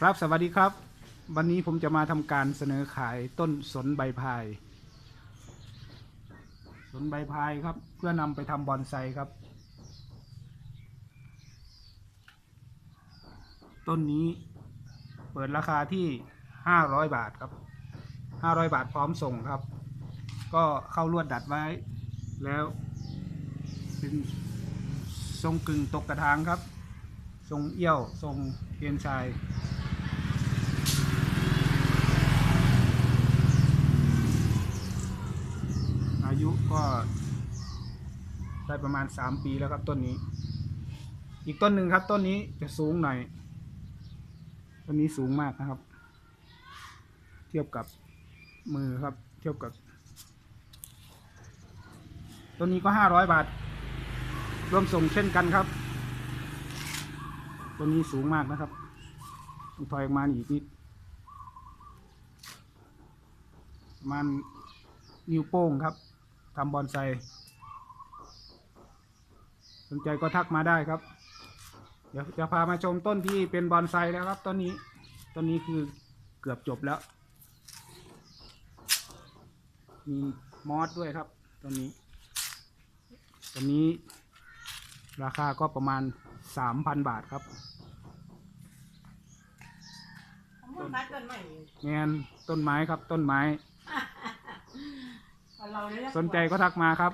ครับสวัสดีครับ วันนี้ผมจะมาทำการเสนอขายต้นสนใบพาย สนใบพายครับเพื่อนำไปทำบอนไซครับ ต้นนี้เปิดราคาที่ห้าร้อยบาทครับห้าร้อยบาทพร้อมส่งครับ ก็เข้าลวดดัดไว้ แล้วเป็นทรงกึ่งตกกระถางครับ ทรงเอี้ยว ทรงเอียนชาย อายุก็ ได้ประมาณสามปีแล้วครับต้นนี้ อีกต้นหนึ่งครับ ต้นนี้จะสูงหน่อยต้นนี้สูงมากนะครับ เทียบกับมือครับ เทียบกับต้นนี้ก็ห้าร้อยบาทรวมส่งเช่นกันครับต้นนี้สูงมากนะครับถอยออกมาอีกนิดประมาณนิ้วโป้งครับ ทำบอนไซสนใจก็ทักมาได้ครับ เดี๋ยวจะพามาชมต้นที่เป็นบอนไซแล้วครับต้นนี้ต้นนี้คือเกือบจบแล้ว มีมอสด้วยครับต้นนี้ต้นนี้ราคาก็ประมาณสามพันบาทครับผมพูดมาต้นใหม่งานต้นไม้ครับต้นไม้ เราเลยะสนใจก็ทักมาครับ